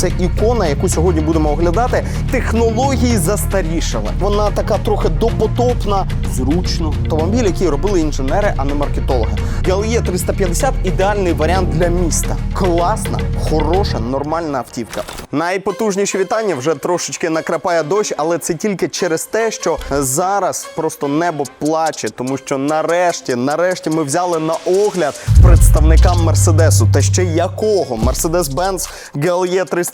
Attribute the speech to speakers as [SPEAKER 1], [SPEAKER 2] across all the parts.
[SPEAKER 1] Це ікона, яку сьогодні будемо оглядати. Технології застарішали. Вона така трохи допотопна, зручно. Автомобіль, який робили інженери, а не маркетологи. GLE 350 ідеальний варіант для міста. Класна, хороша, нормальна автівка. Найпотужніші вітання вже трошечки накрапає дощ, але це тільки через те, що зараз просто небо плаче, тому що нарешті, нарешті, ми взяли на огляд представника Мерседесу. Та ще якого? Mercedes-Benz GLE 350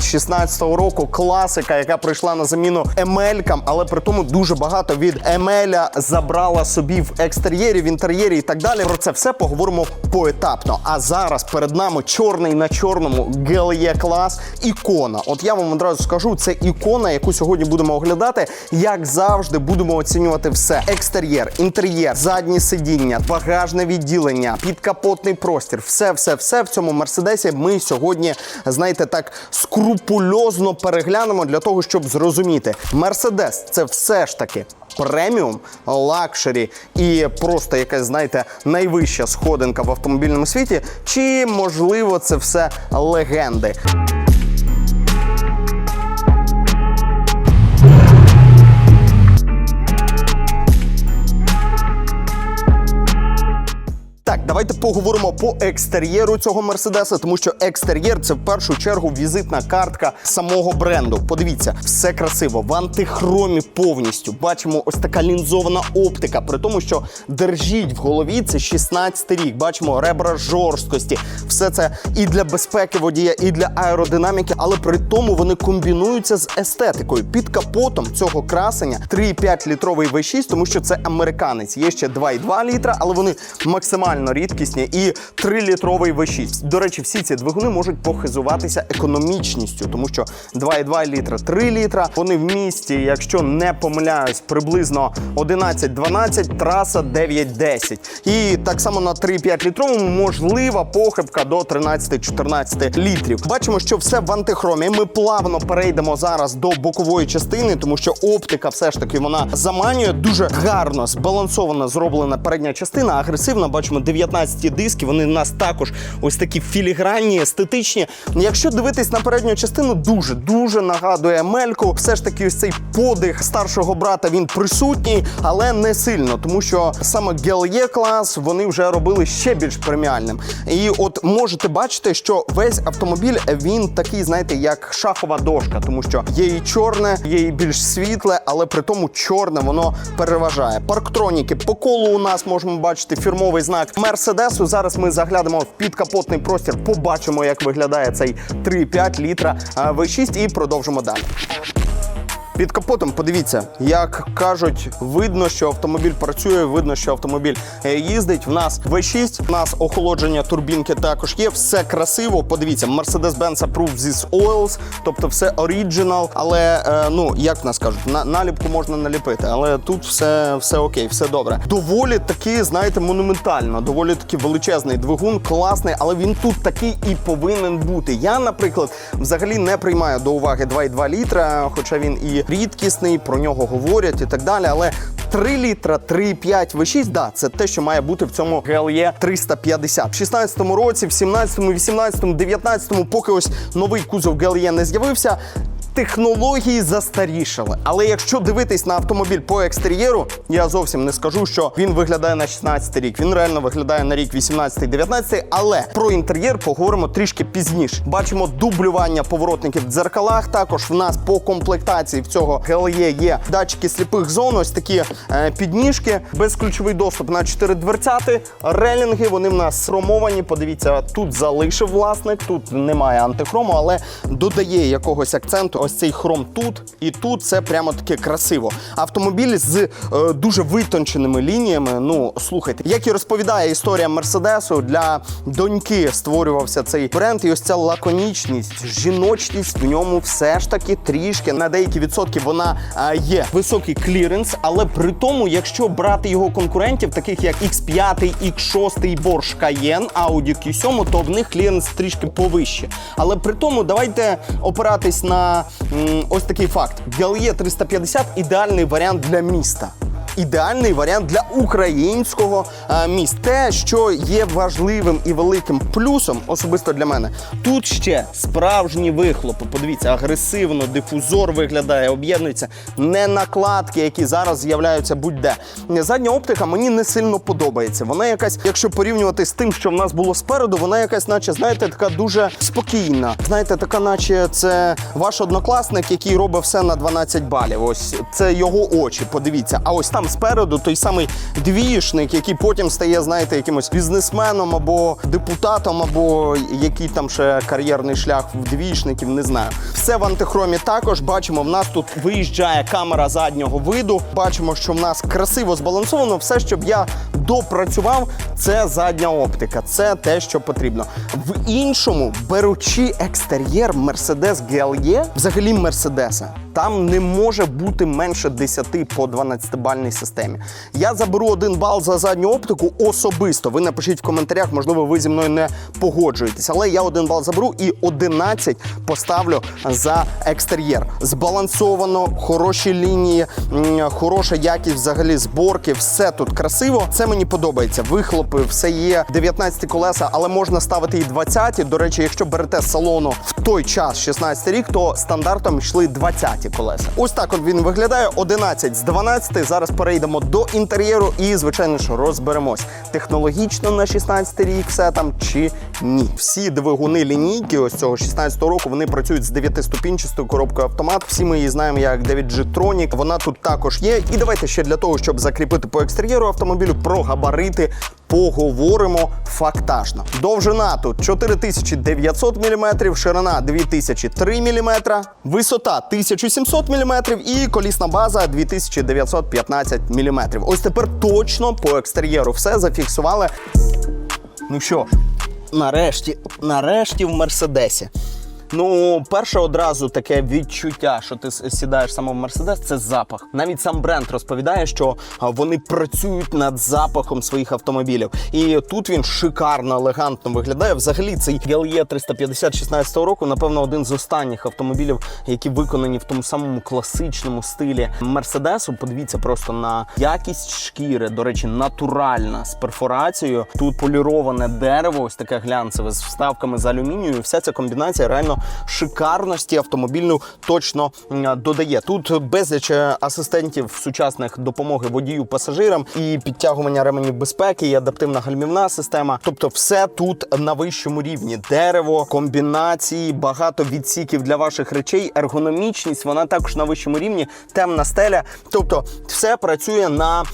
[SPEAKER 1] 16 року, класика, яка прийшла на заміну Емелькам, але при тому дуже багато від Емеля забрала собі в екстер'єрі, в інтер'єрі і так далі. Про це все поговоримо поетапно. А зараз перед нами чорний на чорному GLE клас ікона. От я вам одразу скажу, це ікона, яку сьогодні будемо оглядати. Як завжди, будемо оцінювати все: екстер'єр, інтер'єр, задні сидіння, багажне відділення, підкапотний простір. Все, все, все в цьому мерседесі. Ми сьогодні, знаєте, так скрупульозно переглянемо для того, щоб зрозуміти, мерседес це все ж таки. Преміум, лакшері і просто якась, знаєте, найвища сходинка в автомобільному світі, чи можливо це все легенди? Давайте поговоримо по екстер'єру цього мерседеса, тому що екстер'єр це в першу чергу візитна картка самого бренду. Подивіться, все красиво, в антихромі повністю. Бачимо ось така лінзована оптика. При тому, що держіть в голові це 16 рік. Бачимо ребра жорсткості. Все це і для безпеки водія, і для аеродинаміки, але при тому вони комбінуються з естетикою. Під капотом цього красення 3,5 літровий V6, тому що це американець. Є ще 2,2 літра, але вони максимально рідкісні і 3-літровий V6. До речі, всі ці двигуни можуть похизуватися економічністю, тому що 2,2 літра, 3 літра. Вони в місті, якщо не помиляюсь, приблизно 11-12, траса 9-10. І так само на 3,5 літровому можлива похибка до 13-14 літрів. Бачимо, що все в антихромі. Ми плавно перейдемо зараз до бокової частини, тому що оптика все ж таки вона заманює дуже гарно збалансована, зроблена передня частина, агресивна. Бачимо 19 диски. Вони в нас також ось такі філігранні, естетичні. Якщо дивитись на передню частину, дуже дуже нагадує Мельку. Все ж таки, ось цей подих старшого брата він присутній, але не сильно, тому що саме GLE клас вони вже робили ще більш преміальним. І от можете бачити, що весь автомобіль він такий, знаєте, як шахова дошка, тому що є і чорне, є і більш світле, але при тому чорне воно переважає. Парктроніки по колу у нас можемо бачити фірмовий знак Мерседесу. Зараз ми заглянемо в підкапотний простір, побачимо, як виглядає цей 3,5 літра а, V6 і продовжимо далі. Під капотом подивіться, як кажуть, видно, що автомобіль працює, видно, що автомобіль е, їздить. В нас V6, в нас охолодження турбінки також є. Все красиво. Подивіться, Mercedes-Benz Approved This Oils, тобто все оріджинал. Але е, ну як нас кажуть, на наліпку можна наліпити, але тут все, все окей, все добре. Доволі таки, знаєте, монументально, доволі таки величезний двигун, класний, але він тут такий і повинен бути. Я, наприклад, взагалі не приймаю до уваги 2,2 літра, хоча він і рідкісний, про нього говорять і так далі. Але 3 літра, 3,5 V6, да, це те, що має бути в цьому GLE 350. В 16-му році, в 17-му, 18-му, 19-му, поки ось новий кузов GLE не з'явився. Технології застарішали. Але якщо дивитись на автомобіль по екстер'єру, я зовсім не скажу, що він виглядає на 16 рік. Він реально виглядає на рік 18-19, але про інтер'єр поговоримо трішки пізніше. Бачимо дублювання поворотників в дзеркалах. Також в нас по комплектації в цього GLE є датчики сліпих зон, ось такі е, підніжки, безключовий доступ на 4 дверцяти, релінги. Вони в нас хромовані. Подивіться, тут залишив власник, тут немає антихрому, але додає якогось акценту. Ось цей хром тут і тут це прямо таке красиво. Автомобіль з е, дуже витонченими лініями. Ну слухайте, як і розповідає історія Мерседесу, для доньки створювався цей бренд, і ось ця лаконічність, жіночність в ньому все ж таки трішки на деякі відсотки вона е, є. Високий кліренс, але при тому, якщо брати його конкурентів, таких як X5, X6, Porsche Cayenne, Audi Q7, то в них кліренс трішки повище. Але при тому давайте опиратись на ось такий факт: GLE 350 ідеальний варіант для міста. Ідеальний варіант для українського е, міст. Те, що є важливим і великим плюсом, особисто для мене, тут ще справжні вихлопи. Подивіться, агресивно, дифузор виглядає, об'єднується. Не накладки, які зараз з'являються будь-де. Задня оптика мені не сильно подобається. Вона якась, якщо порівнювати з тим, що в нас було спереду, вона якась, наче, знаєте, така дуже спокійна. Знаєте, така, наче це ваш однокласник, який робить все на 12 балів. Ось це його очі. Подивіться. А ось там спереду той самий двієшник, який потім стає, знаєте, якимось бізнесменом або депутатом, або який там ще кар'єрний шлях в двієшників, не знаю. Все в антихромі також. Бачимо, в нас тут виїжджає камера заднього виду. Бачимо, що в нас красиво збалансовано. Все, щоб я допрацював, це задня оптика. Це те, що потрібно. В іншому, беручи екстер'єр Mercedes GLE, взагалі Мерседеса, там не може бути менше 10 по 12-бальній системі. Я заберу один бал за задню оптику особисто. Ви напишіть в коментарях, можливо, ви зі мною не погоджуєтесь, але я один бал заберу і 11 поставлю за екстер'єр. Збалансовано, хороші лінії, хороша якість взагалі зборки, все тут красиво. Це мені подобається. Вихлопи, все є 19 колеса, але можна ставити і 20. До речі, якщо берете салону в той час, 16 рік, то стандартом йшли 20 колеса. Ось так от він виглядає. 11 з 12. Зараз перейдемо до інтер'єру і, звичайно ж, розберемось. Технологічно на 16 рік все там чи ні. Всі двигуни лінійки ось цього 16 року вони працюють з 9-ступінчастою коробкою автомат. Всі ми її знаємо як 9G Tronic. Вона тут також є. І давайте ще для того, щоб закріпити по екстер'єру автомобілю, про габарити поговоримо фактажно. Довжина тут 4900 мм, ширина 2003 мм, висота 1700 мм і колісна база 2915 мм. Ось тепер точно по екстер'єру все зафіксували. Ну що ж, нарешті, нарешті в Мерседесі. Ну, перше одразу таке відчуття, що ти сідаєш саме в Мерседес, це запах. Навіть сам бренд розповідає, що вони працюють над запахом своїх автомобілів. І тут він шикарно, елегантно виглядає. Взагалі, цей GLE 350 16 року, напевно, один з останніх автомобілів, які виконані в тому самому класичному стилі Мерседесу. Подивіться просто на якість шкіри. До речі, натуральна з перфорацією. Тут поліроване дерево, ось таке глянцеве з вставками з алюмінію. Вся ця комбінація реально шикарності автомобільну точно додає. Тут безліч е, асистентів сучасних допомоги водію пасажирам і підтягування ременів безпеки, і адаптивна гальмівна система. Тобто, все тут на вищому рівні. Дерево, комбінації, багато відсіків для ваших речей, ергономічність, вона також на вищому рівні, темна стеля. Тобто, все працює на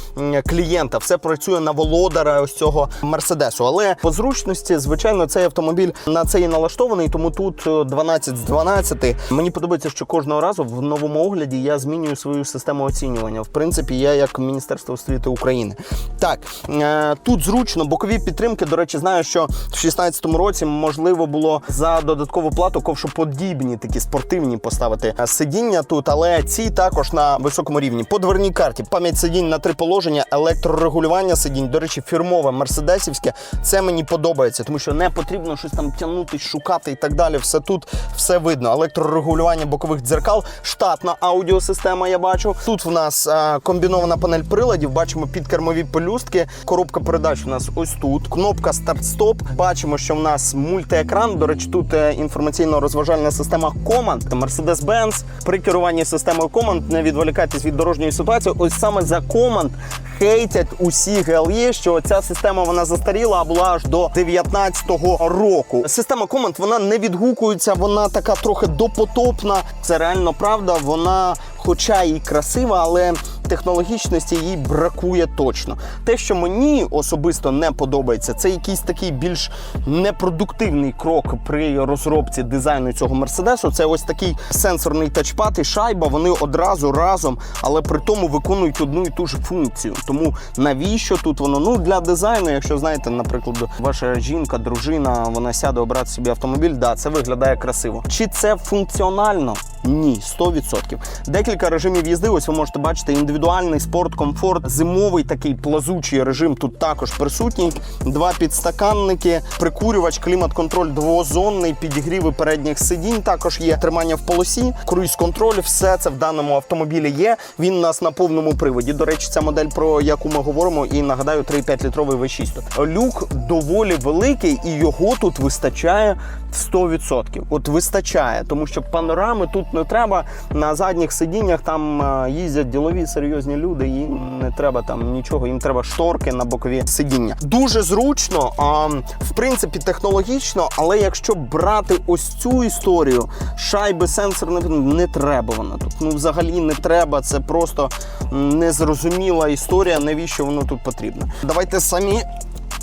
[SPEAKER 1] клієнта, все працює на володара ось цього мерседесу. Але по зручності, звичайно, цей автомобіль на це і налаштований, тому тут е, 12 з 12. Мені подобається, що кожного разу в новому огляді я змінюю свою систему оцінювання. В принципі, я як Міністерство освіти України. Так, е, тут зручно бокові підтримки. До речі, знаю, що в 16-му році можливо було за додаткову плату ковшоподібні такі спортивні поставити е, сидіння тут, але ці також на високому рівні. По дверній карті пам'ять сидінь на три положення, електрорегулювання сидінь. До речі, фірмове мерседесівське. Це мені подобається, тому що не потрібно щось там тягнути, шукати і так далі. Все тут все видно. Електрорегулювання бокових дзеркал, штатна аудіосистема. Я бачу. Тут в нас е, комбінована панель приладів. Бачимо підкермові пелюстки. Коробка передач у нас ось тут. Кнопка старт-стоп. Бачимо, що в нас мультиекран. До речі, тут е, інформаційно-розважальна система команд. Mercedes-Benz. При керуванні системою команд не відволікайтесь від дорожньої ситуації. Ось саме за команд хейтять усі GLE, що ця система вона застаріла, а була аж до 19-го року. Система команд вона не відгукується, вона така трохи допотопна. Це реально правда. Вона, хоча і красива, але технологічності їй бракує точно. Те, що мені особисто не подобається, це якийсь такий більш непродуктивний крок при розробці дизайну цього мерседесу. Це ось такий сенсорний тачпад і шайба. Вони одразу разом, але при тому виконують одну і ту ж функцію. Тому навіщо тут воно? Ну для дизайну, якщо знаєте, наприклад, ваша жінка, дружина, вона сяде обрати собі автомобіль, да, це виглядає красиво. Чи це функціонально? Ні, 100%. Декілька режимів їзди. Ось ви можете бачити індивідуальний спорт, комфорт, зимовий такий плазучий режим тут також присутній. Два підстаканники, прикурювач, клімат-контроль двозонний, підігріви передніх сидінь. Також є тримання в полосі, круїз-контроль. Все це в даному автомобілі є. Він у нас на повному приводі. До речі, ця модель, про яку ми говоримо, і нагадаю, 3,5 літровий V6. Люк доволі великий, і його тут вистачає в 100%. От вистачає, тому що панорами тут не треба. На задніх сидіннях там е, їздять ділові серйозні люди. Їм не треба там нічого. Їм треба шторки на бокові сидіння. Дуже зручно, а, в принципі, технологічно, але якщо брати ось цю історію, шайби сенсор не, не треба вона тут. Ну взагалі не треба. Це просто незрозуміла історія, навіщо воно тут потрібно. Давайте самі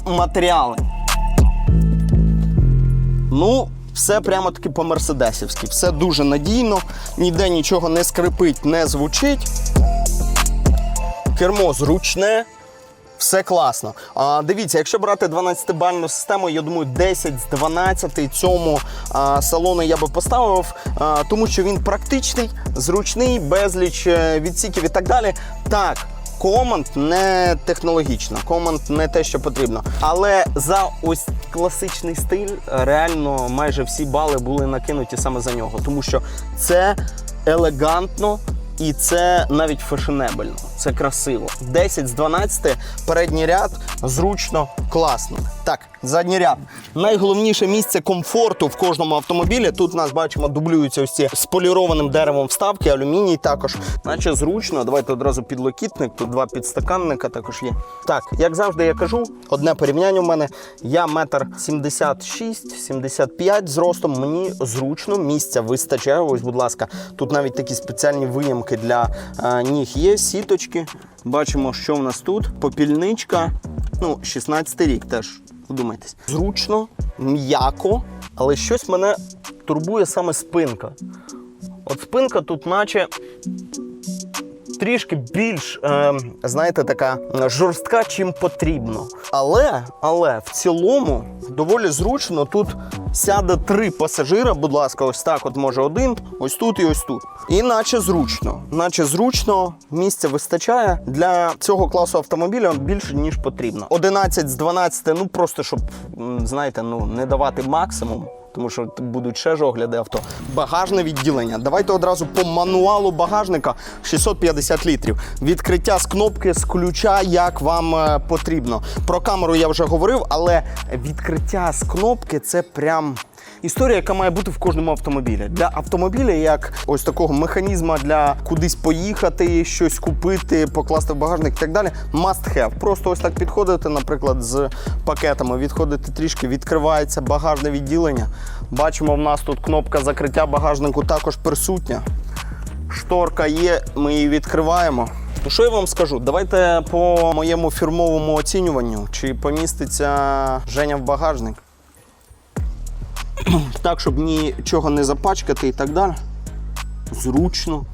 [SPEAKER 1] матеріали. Ну, все прямо таки по-мерседесівськи. Все дуже надійно, ніде нічого не скрипить, не звучить. Кермо зручне. Все класно. А, дивіться, якщо брати 12-бальну систему, я думаю, 10 з 12 цьому а, салону я би поставив, а, тому що він практичний, зручний, безліч е, відсіків і так далі. Так. Команд не технологічна, команд не те, що потрібно. Але за ось класичний стиль реально майже всі бали були накинуті саме за нього, тому що це елегантно, і це навіть фешенебельно, це красиво. 10 з 12, передній ряд зручно, класно. Так, задній ряд. Найголовніше місце комфорту в кожному автомобілі. Тут нас бачимо, дублюються ось ці з полірованим деревом вставки, алюміній також. Наче зручно. Давайте одразу підлокітник. Тут два підстаканника також є. Так, як завжди я кажу, одне порівняння у мене. Я метр 76-75 зростом. Мені зручно, місця вистачає. Ось, будь ласка, тут навіть такі спеціальні виямки для е, ніг є, сіточки. Бачимо, що в нас тут. Попільничка. Ну, 16 рік теж. Вдумайтесь. Зручно, м'яко, але щось мене турбує саме спинка. От спинка тут, наче трішки більш, е, знаєте, така жорстка, чим потрібно. Але, але в цілому доволі зручно. Тут сяде три пасажира, будь ласка, ось так. От може один, ось тут і ось тут. І наче зручно. Наче зручно, місця вистачає для цього класу автомобіля більше ніж потрібно. 11 з 12, ну просто щоб знаєте, ну не давати максимум тому що будуть ще ж огляди авто. Багажне відділення. Давайте одразу по мануалу багажника 650 літрів. Відкриття з кнопки з ключа, як вам е, потрібно. Про камеру я вже говорив, але відкриття з кнопки це прям. Історія, яка має бути в кожному автомобілі. Для автомобіля, як ось такого механізма для кудись поїхати, щось купити, покласти в багажник і так далі. Must have. Просто ось так підходити, наприклад, з пакетами. Відходити трішки, відкривається багажне відділення. Бачимо, в нас тут кнопка закриття багажнику також присутня. Шторка є, ми її відкриваємо. Ну, що я вам скажу? Давайте по моєму фірмовому оцінюванню, чи поміститься Женя в багажник так, щоб нічого не запачкати і так далі. Зручно.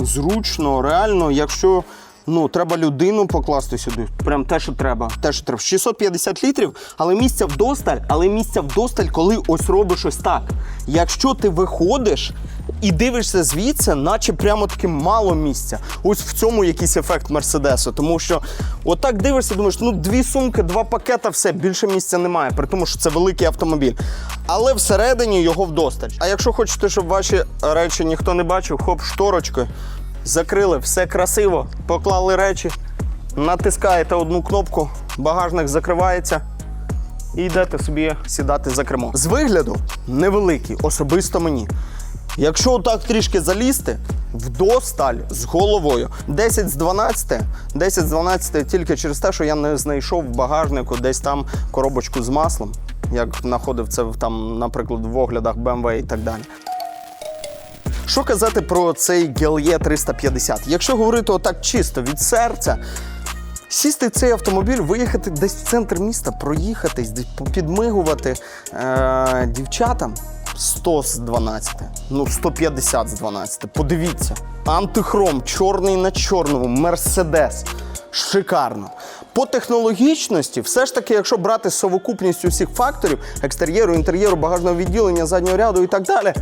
[SPEAKER 1] Зручно, реально, якщо ну, треба людину покласти сюди, прям те, що треба. Те, що треба. 650 літрів, але місця вдосталь, але місця вдосталь, коли ось робиш ось так. Якщо ти виходиш і дивишся звідси, наче прямо таки мало місця. Ось в цьому якийсь ефект Мерседесу. Тому що отак дивишся, думаєш, ну дві сумки, два пакета, все, більше місця немає, при тому, що це великий автомобіль. Але всередині його вдосталь. А якщо хочете, щоб ваші речі ніхто не бачив, хоп, шторочкою, закрили, все красиво, поклали речі, натискаєте одну кнопку, багажник закривається. І йдете собі сідати за кермо. З вигляду невеликий, особисто мені. Якщо так трішки залізти, вдосталь з головою. 10 з 12, 10 з 12 тільки через те, що я не знайшов в багажнику десь там коробочку з маслом, як знаходив це там, наприклад, в оглядах BMW і так далі. Що казати про цей GLE 350? Якщо говорити отак чисто від серця, сісти в цей автомобіль, виїхати десь в центр міста, проїхатись, підмигувати е- дівчатам 100 з 12, ну 150 з 12. Подивіться. Антихром, чорний на чорному, мерседес. Шикарно. По технологічності, все ж таки, якщо брати совокупність усіх факторів, екстер'єру, інтер'єру, багажного відділення, заднього ряду і так далі,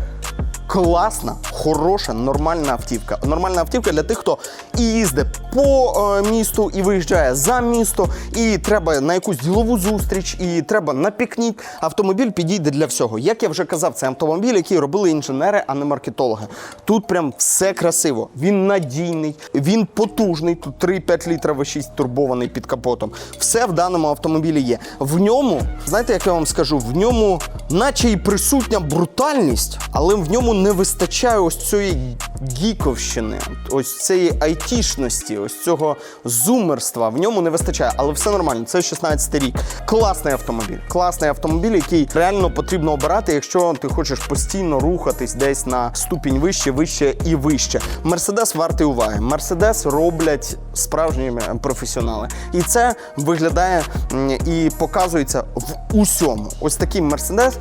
[SPEAKER 1] класна, хороша, нормальна автівка. Нормальна автівка для тих, хто і їздить по е, місту, і виїжджає за місто, і треба на якусь ділову зустріч, і треба на пікнік. Автомобіль підійде для всього. Як я вже казав, це автомобіль, який робили інженери, а не маркетологи. Тут прям все красиво. Він надійний, він потужний. Тут 3,5 літра V6 турбований під капотом. Все в даному автомобілі є. В ньому, знаєте, як я вам скажу, в ньому, наче і присутня брутальність, але в ньому не вистачає ось цієї гіковщини, ось цієї айтішності, ось цього зумерства. В ньому не вистачає, але все нормально. Це 16 рік. Класний автомобіль. Класний автомобіль, який реально потрібно обирати, якщо ти хочеш постійно рухатись десь на ступінь вище, вище і вище. Мерседес вартий уваги. Мерседес роблять справжні професіонали. І це виглядає і показується в усьому. Ось такий мерседес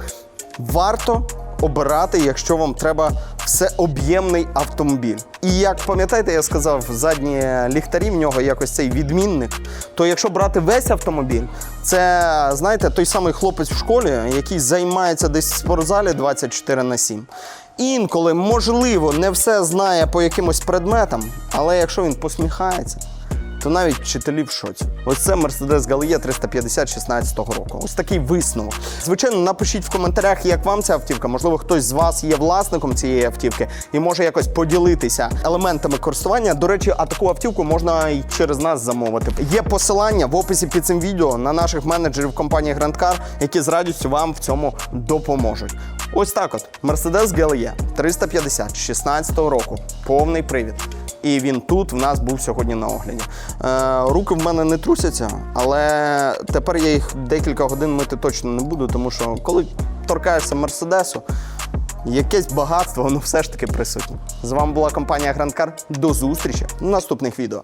[SPEAKER 1] варто обирати, якщо вам треба всеоб'ємний автомобіль. І як пам'ятаєте, я сказав, задні ліхтарі в нього якось цей відмінник. То якщо брати весь автомобіль, це знаєте, той самий хлопець в школі, який займається десь в спортзалі 24 на 7. Інколи, можливо, не все знає по якимось предметам, але якщо він посміхається, то навіть вчителі в шоці. Ось це Mercedes Gallia 350 16 року. Ось такий висновок. Звичайно, напишіть в коментарях, як вам ця автівка. Можливо, хтось з вас є власником цієї автівки і може якось поділитися елементами користування. До речі, а таку автівку можна і через нас замовити. Є посилання в описі під цим відео на наших менеджерів компанії Grand Car, які з радістю вам в цьому допоможуть. Ось так от Mercedes Gallia 350 16 року. Повний привід. І він тут в нас був сьогодні на огляді. Е, руки в мене не трусяться, але тепер я їх декілька годин мити точно не буду, тому що коли торкаєшся Мерседесу, якесь багатство, воно все ж таки присутнє. З вами була компанія Car. До зустрічі в наступних відео.